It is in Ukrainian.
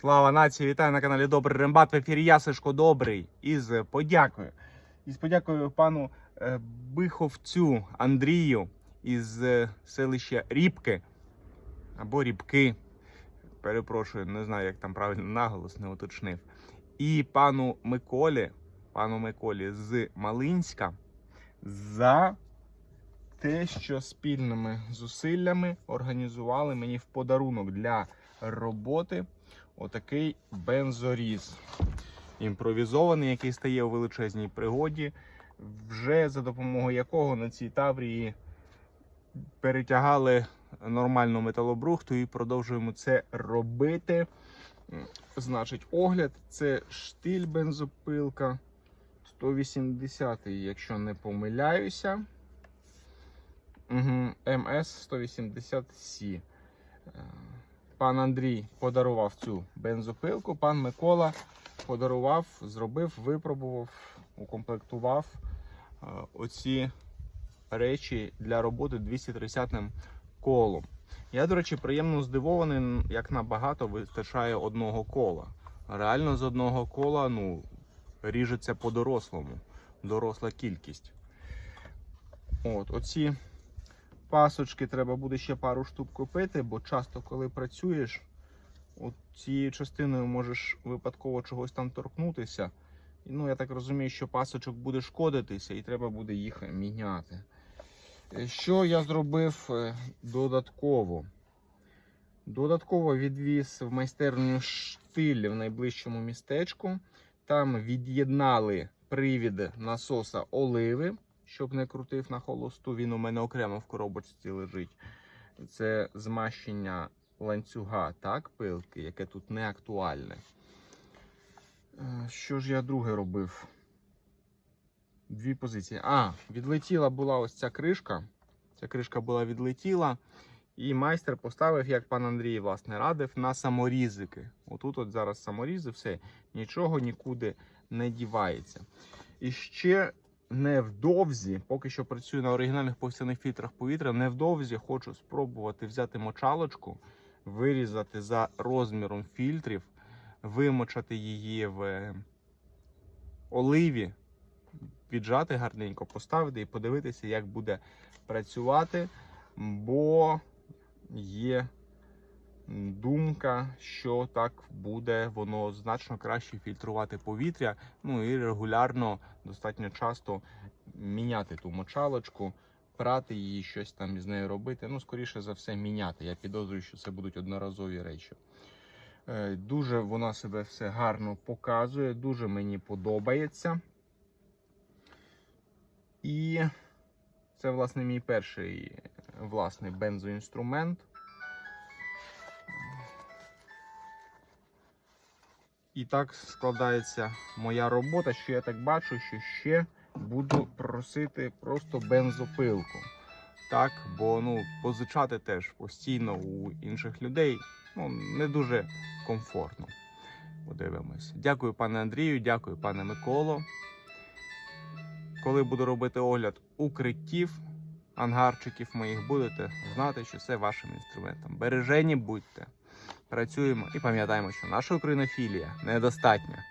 Слава нації! Вітаю на каналі Добрий Рембат. В ефірі я Добрий. Із подякою. Із подякою пану е, Биховцю Андрію із е, селища Рібки або Рібки. Перепрошую, не знаю, як там правильно наголос не уточнив. І пану Миколі, пану Миколі з Малинська за те, що спільними зусиллями організували мені в подарунок для роботи отакий бензоріз. Імпровізований, який стає у величезній пригоді, вже за допомогою якого на цій таврії перетягали нормальну металобрухту і продовжуємо це робити. Значить, огляд це штиль бензопилка 180, якщо не помиляюся. МС 180С. Пан Андрій подарував цю бензопилку, пан Микола подарував, зробив, випробував, укомплектував е, оці речі для роботи 230-м колом. Я, до речі, приємно здивований, як набагато вистачає одного кола. Реально з одного кола ну, ріжеться по-дорослому. Доросла кількість. От, оці пасочки треба буде ще пару штук купити, бо часто, коли працюєш, от цією частиною можеш випадково чогось там торкнутися. Ну, я так розумію, що пасочок буде шкодитися і треба буде їх міняти. Е, Що я зробив е, додатково? Додатково відвіз в майстерню штиль в найближчому містечку. Там від'єднали привід насоса оливи, щоб не крутив на холосту. Він у мене окремо в коробочці лежить. Це змащення ланцюга, так, пилки, яке тут не актуальне. Е, Що ж я друге робив? Дві позиції. А, відлетіла була ось ця кришка. Ця кришка була відлетіла. І майстер поставив, як пан Андрій власне радив, на саморізики. Отут от зараз саморізи, все, нічого нікуди не дівається. І ще невдовзі, поки що працюю на оригінальних повстяних фільтрах повітря, невдовзі хочу спробувати взяти мочалочку, вирізати за розміром фільтрів, вимочати її в оливі, віджати гарненько, поставити і подивитися, як буде працювати. Бо є думка, що так буде воно значно краще фільтрувати повітря. Ну і регулярно, достатньо часто міняти ту мочалочку, прати її, щось там із нею робити. Ну, скоріше за все, міняти. Я підозрюю, що це будуть одноразові речі. Е, Дуже вона себе все гарно показує, дуже мені подобається. І це, власне, мій перший е, власний бензоінструмент. І так складається моя робота, що я так бачу, що ще буду просити просто бензопилку. Так, бо ну, позичати теж постійно у інших людей ну, не дуже комфортно. Подивимось. Дякую, пане Андрію, дякую, пане Миколо. Коли буду робити огляд укриттів, ангарчиків моїх, будете знати, що це вашим інструментом. Бережені будьте, працюємо і пам'ятаємо, що наша українофілія недостатня.